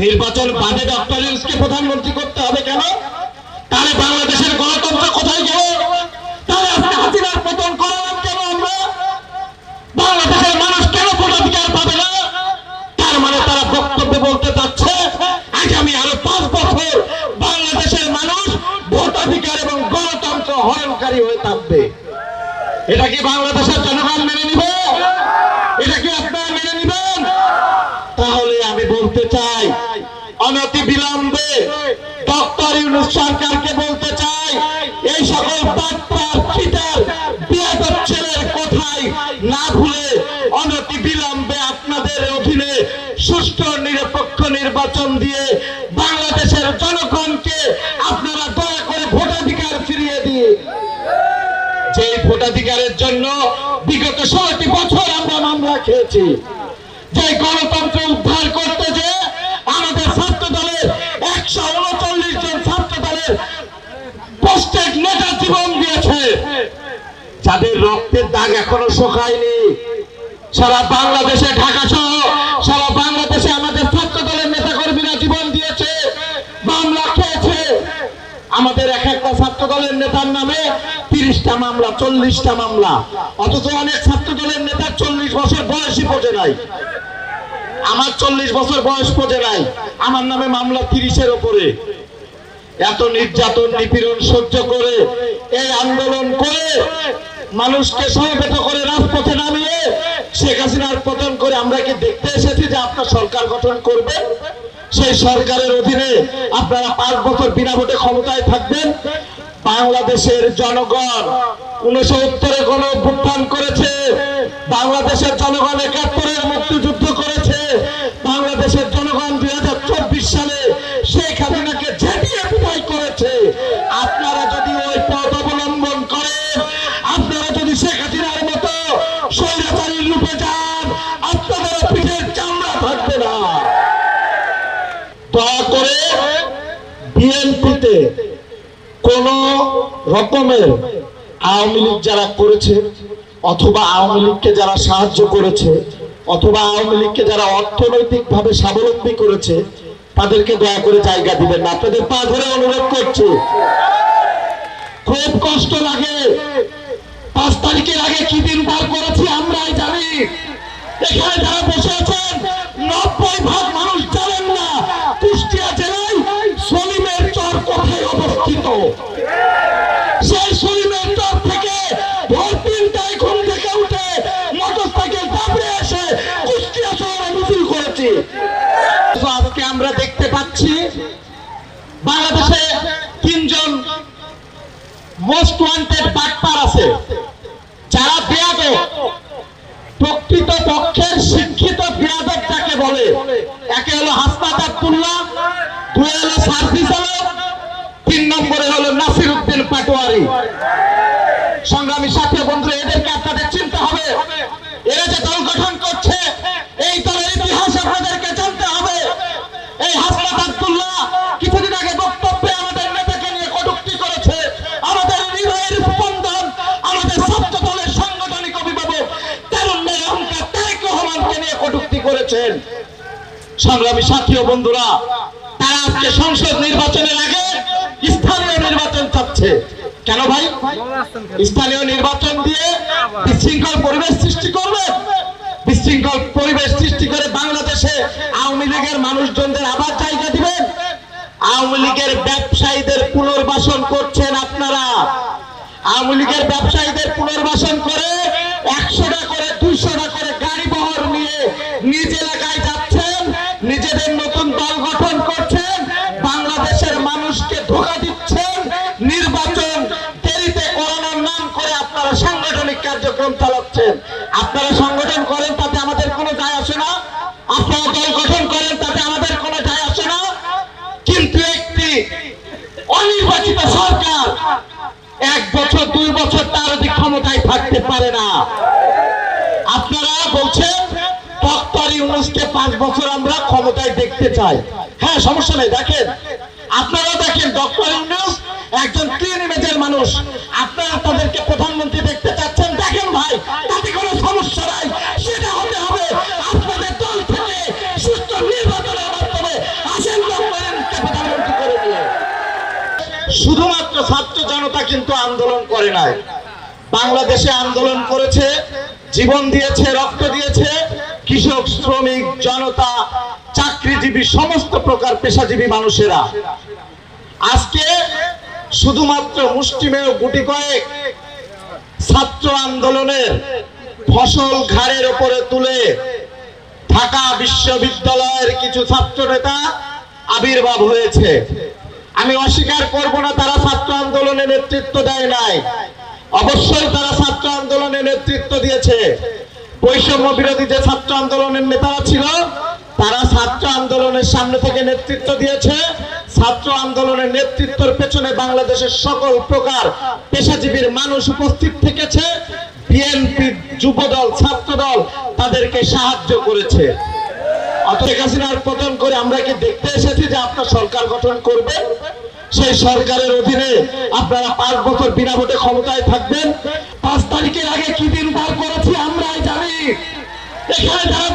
নির্বাচন বাদে ডক্টর ইউনুসকে প্রধানমন্ত্রী করতে হবে কেন? তাহলে বাংলাদেশের গণতন্ত্র কোথায় গেল? তাহলে আজকে হাসিনার পতন করালাম কেন আমরা? বাংলাদেশের মানুষ কেন ভোটাধিকার পাবে না? তার মানে তারা বক্তব্য বলতে চাচ্ছে আগামী আরও পাঁচ বছর বাংলাদেশের মানুষ ভোটাধিকার এবং গণতন্ত্র হরণকারী হয়ে থাকবে। এটা কি বাংলাদেশের জনগণ মেনে নিবে এটা কি আপনারা মেনে নিবেন তাহলে আমি বলতে চাই বিলম্বে ডক্টর ইউনুস সরকারকে বলতে চাই, এই সকল বিয়াদব ছেলের কোথায় না ভুলে অনতি বিলম্বে আপনাদের অধীনে সুষ্ঠু, নিরপেক্ষ নির্বাচন দিয়ে বাংলাদেশের জনগণকে আপনারা দয়া করে ভোটাধিকার ফিরিয়ে দিয়ে যে ভোটাধিকারের জন্য বিগত ষোলোটি বছর আমরা মামলা খেয়েছি যে গণতন্ত্র উদ্ধার করতে যে আমাদের ছাত্র দলের একশো উনচল্লিশ জন ছাত্র দলের পোস্টেড নেতা জীবন দিয়েছে যাদের রক্তের দাগ এখনও শোকায়নি। সারা বাংলাদেশে ঢাকা সহ সারা বাংলাদেশে আমাদের ছাত্র দলের নেতা কর্মীরা জীবন দিয়েছে, মামলা খেয়েছে। আমাদের এক একটা ছাত্র দলের নেতার নামে তিরিশটা মামলা, চল্লিশটা মামলা। অথচ অনেক ছাত্র দলের নেতা চল্লিশ বছর বয়সী পড়ে নাই। আমার চল্লিশ বছর বয়স পড়ে নাই। আমার নামে মামলা তিরিশের ওপরে। এত নির্যাতন, নিপীড়ন সহ্য করে, এই আন্দোলন করে মানুষকে সমবেত করে রাজপথে নামিয়ে শেখ হাসিনার পতন করে আমরা কি দেখতে এসেছি যে আপনার সরকার গঠন করবে? সেই সরকারের অধীনে আপনারা পাঁচ বছর বিনা ভোটে ক্ষমতায় থাকবেন। বাংলাদেশের জনগণ উনিশশো উত্তরে গণ অভ্যুত্থান করেছে। বাংলাদেশের জনগণ একাত্তরের বিএনপিতে কোন রকমের আওয়ামী লীগ যারা করেছে, অথবা আওয়ামী লীগকে যারা সাহায্য করেছে, অথবা আওয়ামী লীগকে যারা অর্থনৈতিক ভাবে স্বাবলম্বী করেছে, তাদেরকে দয়া করে জায়গা দিবেন না। আপনাদের পা ধরে অনুরোধ করছি। খুব কষ্ট লাগে। পাঁচ তারিখের আগে কি দিন পার করেছি আমরাই জানি। এখানে যারা বসে আছেন, নব্বই ভাগ মানুষ তো আজকে আমরা দেখতে পাচ্ছি বাংলাদেশে তিনজন মোস্ট ওয়ান্টেড বাটপার আছে। যারা বেয়াদব প্রকৃত পক্ষের শিক্ষিত বিরাদব যাকে বলে। একে হলো হাসনাত আব্দুল্লাহ দুই হলো সার্ভিস হলো তিন নম্বরে হলো নাসির উদ্দিন পাটোয়ারি। সংগ্রামী সাথী ও বন্ধুরা, তারা আজকে সংসদ নির্বাচনের আগে স্থানীয় নির্বাচন চাচ্ছে। কেন ভাই? স্থানীয় নির্বাচন দিয়ে বিশৃঙ্খল পরিবেশ সৃষ্টি করবে। বিশৃঙ্খল পরিবেশ সৃষ্টি করে বাংলাদেশে আওয়ামী লীগের মানুষজনদের আবার জায়গা দিবেন। আওয়ামী লীগের ব্যবসায়ীদের পুনর্বাসন করছেন আপনারা। আওয়ামী লীগের ব্যবসায়ীদের পুনর্বাসন করে একশোটা করে, দুইশোটা করে গাড়ি বহর নিয়ে নিজ কার্যক্রম চালাচ্ছেন আপনারা সংগঠন করেন, তাতে আমাদের কোনো যায় আসে না। আপনারা দল গঠন করেন, তাতে আমাদের কোনো যায় আসে না। কিন্তু একটি অনির্বাচিত সরকার এক বছর, দুই বছর তার অধিক ক্ষমতায় থাকতে পারে না। আপনারা বলছেন, ডক্টর ইউনুসকে পাঁচ বছর আমরা ক্ষমতায় দেখতে চাই। হ্যাঁ সমস্যা নেই, দেখেন। আপনারা দেখেন, ডক্টর ইউনুস একজন ক্লিন ইমেজের মানুষ। আপনারা তাদেরকে প্রধানমন্ত্রী দেখতে চাচ্ছেন দেখেন ভাই, তাতে কোনো সমস্যা নাই। সেটা হতে হবে আপনাদের দল থেকে সুস্থ নির্বাচনের মাধ্যমে আসেন প্রধানমন্ত্রী করে দিয়ে। শুধুমাত্র ছাত্র জনতা কিন্তু আন্দোলন করে নাই। বাংলাদেশে আন্দোলন করেছে, জীবন দিয়েছে, রক্ত দিয়েছে। কৃষক, শ্রমিক, জনতা, চাকরিজীবী, সমস্ত প্রকার পেশাজীবী মানুষেরা। আজকে শুধুমাত্র মুষ্টিমেয় গুটি কয়েক ছাত্র আন্দোলনের ফসল ঘাড়ের উপরে তুলে ঢাকা বিশ্ববিদ্যালয়ের কিছু ছাত্র নেতা আবির্ভাব হয়েছে। আমি অস্বীকার করব না, তারা ছাত্র আন্দোলনে নেতৃত্ব দেয় নাই। অবশ্যই তারা ছাত্র আন্দোলনে নেতৃত্ব দিয়েছে। বৈষম্য বিরোধী যে ছাত্র আন্দোলনের নেতারা ছিল তারা ছাত্র আন্দোলনের সামনে থেকে নেতৃত্ব দিয়েছে। ছাত্র আন্দোলনের নেতৃত্বের পেছনে বাংলাদেশের সকল প্রকার পেশাজীবীর মানুষ উপস্থিত থেকেছে। বিএনপি যুবদল, ছাত্রদল তাদেরকে সাহায্য করেছে। আমরা কি দেখতে এসেছি যে আপনার সরকার গঠন সেই সরকারের অধীনে আপনারা পাঁচ বছর ক্ষমতায় থাকবেন। পাঁচ তারিখের আগে কি দিন করেছি আমরাই জানি। এখানে যারা